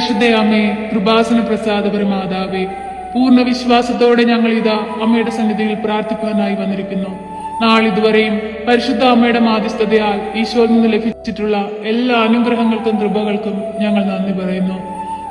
പരിശുദ്ധ അമ്മേ കൃപാസന പ്രസാദപര മാതാവേ പൂർണ വിശ്വാസത്തോടെ ഞങ്ങൾ ഇതാ അമ്മയുടെ സന്നിധിയിൽ പ്രാർത്ഥിക്കാനായി വന്നിരിക്കുന്നു. നാളിതുവരെയും പരിശുദ്ധ അമ്മയുടെ മാധ്യസ്ഥതയാൽ ഈശോയിൽ നിന്ന് ലഭിച്ചിട്ടുള്ള എല്ലാ അനുഗ്രഹങ്ങൾക്കും കൃപകൾക്കും ഞങ്ങൾ നന്ദി പറയുന്നു.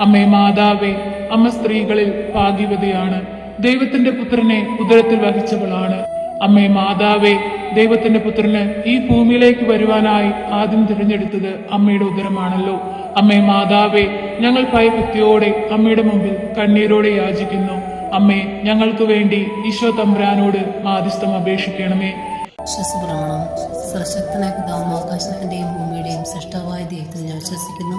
അമ്മേ മാതാവേ അമ്മ സ്ത്രീകളിൽ ഭാഗ്യവതിയാണ്. ദൈവത്തിന്റെ പുത്രനെ ഉദരത്തിൽ വഹിച്ചവളാണ്. അമ്മേ മാതാവേ ദൈവത്തിന്റെ പുത്രന് ഈ ഭൂമിയിലേക്ക് വരുവാനായി ആദ്യം തിരഞ്ഞെടുത്തത് അമ്മയുടെ ഉദരമാണല്ലോ. അമ്മേ മാതാവേ ഞങ്ങൾ ഭയഭക്തിയോടെ അമ്മയുടെ മുമ്പിൽ കണ്ണീരോടെ യാചിക്കുന്നു. അമ്മേ ഞങ്ങൾക്ക് വേണ്ടി ഈശോ തമ്പുരാനോട് മാധ്യസ്ഥം അപേക്ഷിക്കണമേ. വിശ്വസപ്രമാണം സർശക്തനായ പിതാവും ആകാശത്തിന്റെയും ഭൂമിയുടെയും സൃഷ്ടവായ ദൈവത്തിൽ ഞാൻ വിശ്വസിക്കുന്നു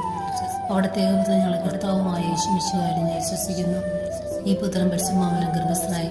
അവിടുത്തെ ഞങ്ങളുടെ കർത്താവുമായ യേശുമിശുകാരി ഞാൻ വിശ്വസിക്കുന്നു ഈ പുത്രൻ പരിശുമാവലം ഗർഭസ്ഥനായി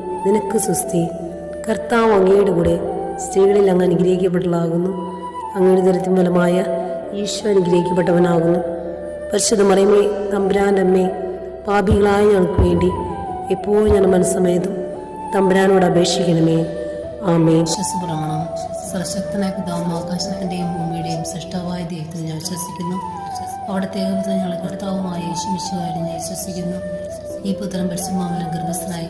നിനക്ക് സുസ്തി. കർത്താവ് അങ്ങയുടെ കൂടെ സ്ത്രീകളിൽ അങ്ങ് അനുഗ്രഹിക്കപ്പെട്ടതാകുന്നു അങ്ങയുടെ ദരത്തിൻ ഫലമായ ഈശോ അനുഗ്രഹിക്കപ്പെട്ടവനാകുന്നു. പരിശുദ്ധ മറിയമ്മേ തമ്പുരാന്റെ അമ്മേ പാപികളായ ഞങ്ങൾക്ക് വേണ്ടി എപ്പോഴും ഞാൻ മനസ്സമയതും തമ്പുരാനോട് അപേക്ഷിക്കണമേ. ആമേ വിശ്വസപ്രമാണം സർശക്തനായ പിതാവും ആകാശത്തിന്റെയും ഭൂമിയുടെയും സൃഷ്ടവായ ദൈവത്തിൽ ഞാൻ വിശ്വസിക്കുന്നു. അവിടുത്തെ ഏകപുത്രൻ ഞങ്ങളുടെ കർത്താവുമായ യേശുമിശുകാരി ഞാൻ വിശ്വസിക്കുന്നു. ഈ പുത്രൻ പരിശുമാവലം ഗർഭസ്ഥനായി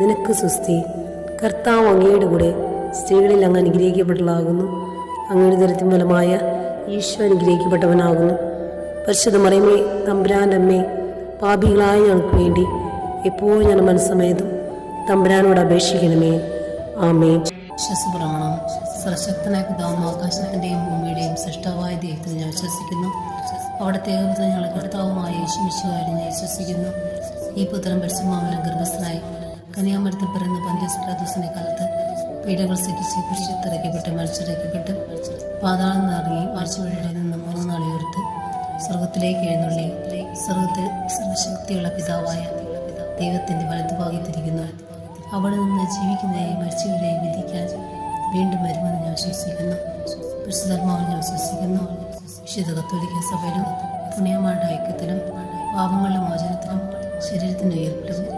നിനക്ക് സുസ്തി. കർത്താവ് അങ്ങയുടെ കൂടെ സ്ത്രീകളിൽ അങ്ങ് അനുഗ്രഹിക്കപ്പെട്ടതാകുന്നു അങ്ങയുടെ ദരിദ്രം ഫലമായ ഈശോ അനുഗ്രഹിക്കപ്പെട്ടവനാകുന്നു. പരിശുദ്ധ മറിയമ്മേ തമ്പുരാന്റെ അമ്മേ പാപികളായ ഞങ്ങൾക്ക് വേണ്ടി എപ്പോഴും ഞാൻ മനസ്സമേതും തമ്പുരാനോട് അപേക്ഷിക്കണമേ. ആമേ വിശ്വസപ്രമാണം. സർശക്തനായ പിതാവും ആകാശത്തിന്റെയും ഭൂമിയുടെയും സൃഷ്ടാവായ ദൈവത്തിൽ ഞാൻ വിശ്വസിക്കുന്നു. അവിടത്തെ ഞങ്ങളുടെ കർത്താവുമായ യേശുമിശുകാരി ഞാൻ വിശ്വസിക്കുന്നു. ഈ പുത്രം പരിശുമാമലം ഗർഭസ്ഥനായി. കന്യാമരത്തിൽ പിറന്ന പന്ത്യസ്പ്രാദോസിന്റെ കാലത്ത് പീഡകൾ സഹിച്ച് കുരിശിത്തിറക്കപ്പെട്ട് മരിച്ചിറക്കപ്പെട്ട് പാതാളം നിറങ്ങി ആഴ്ചവഴിയുടെ നിന്ന് മൂന്ന് നാൾ ഉയർത്ത് സ്വർഗത്തിലേക്ക് എഴുന്നള്ളി. സ്വർഗത്തിൽ സർവശക്തിയുള്ള പിതാവായ ദൈവത്തിന്റെ വലതുഭാഗത്തിരിക്കുന്നു അവിടെ നിന്ന് ജീവിക്കുന്നതായി മരിച്ചവരെയും വിധിക്കാൻ വീണ്ടും വരുമെന്ന് ഞാൻ വിശ്വസിക്കുന്നു. പരിശുദ്ധാത്മാവിൽ ഞാൻ വിശ്വസിക്കുന്നു. വിശുദ്ധ കത്തോലിക്ക സഭയിലും പുണ്യമാരുടെ ഐക്യത്തിലും പാപങ്ങളുടെ മോചനത്തിലും ശരീരത്തിന്റെ ഉയർപ്പിലും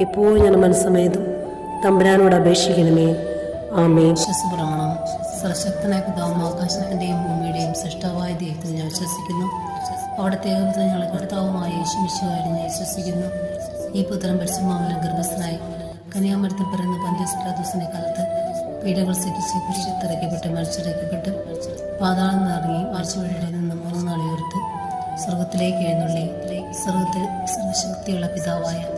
എപ്പോഴും ഞാൻ മനസ്സമേതും തമ്പുരാനോട് അപേക്ഷിക്കണമേ. ആമേ വിശ്വസപ്രമാണം. സർശക്തനായ പിതാവും ആകാശത്തിന്റെയും ഭൂമിയുടെയും സൃഷ്ടാവായ ദൈവത്തിൽ ഞാൻ വിശ്വസിക്കുന്നു. അവിടുത്തെ ഏകപുത്രൻ ഞങ്ങളുടെ കർത്താവുമായ യേശുമിശുകാരി ഞാൻ വിശ്വസിക്കുന്നു. ഈ പുത്രൻ പരിശുമാമലം ഗർഭസ്ഥനായി കന്യാമരത്തിൽ പിറന്ന പന്ത്യസ്പ്രാദൂസിന്റെ കാലത്ത് പീഡകൾ സഹിച്ച് കുരിശത്തിറക്കപ്പെട്ട് മരിച്ചിറക്കപ്പെട്ട് പാതാളം നിറങ്ങി മരിച്ചുവഴിയുടെ നിന്ന് മൂന്ന് നാളെ ഉയർത്ത് സ്വർഗത്തിലേക്ക് എഴുന്നള്ളി. സ്വർഗത്തിൽ സർവശക്തിയുള്ള പിതാവായ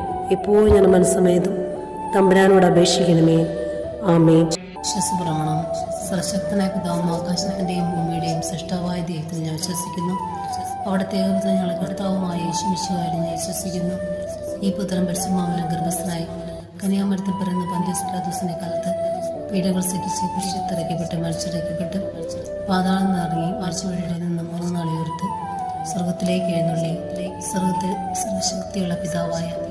എപ്പോഴും ഞാൻ മനസ്സമേതും തമ്പുരാനോട് അപേക്ഷിക്കണമേ. ആമേ വിശ്വസപ്രമാണം. സർശക്തനായ പിതാവും ആകാശത്തിന്റെയും ഭൂമിയുടെയും സൃഷ്ടാവായ ദൈവത്തിൽ ഞാൻ വിശ്വസിക്കുന്നു. അവിടെ ദൈവത്തിൽ ഞങ്ങളെ കർത്താവുമായ യേശുമിശുകാരി ഞാൻ വിശ്വസിക്കുന്നു. ഈ പുത്രൻ പരിശുമാമനം ഗർഭസ്ഥനായി കന്യാമരത്തിൽ പിറന്ന പന്ത്യസ്പ്രാദൂസിന്റെ കാലത്ത് പീഡകൾ സഹിച്ച് കുരിശത്തിറക്കപ്പെട്ട് മരിച്ചിറക്കപ്പെട്ട് പാതാളം നിറങ്ങി മരിച്ചുവഴിയുടെ നിന്ന് മൂന്ന് ഉയർത്ത് സ്വർഗത്തിലേക്ക് എഴുന്നള്ളി. സ്വർഗത്തിൽ സർവശക്തിയുള്ള പിതാവായ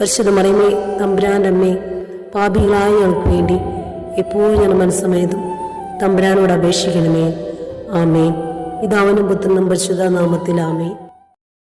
പരിശുദ്ധ മറിയമേ തമ്പുരാന്റെ അമ്മേ പാപികളായ ഞങ്ങൾക്ക് വേണ്ടി എപ്പോഴും ഞാൻ മനസ്സമേതും തമ്പുരാനോട് അപേക്ഷിക്കണമേ. ആമേ ഇതാവനും പുത്രനും പരിശുദ്ധ നാമത്തിൽ ആമേ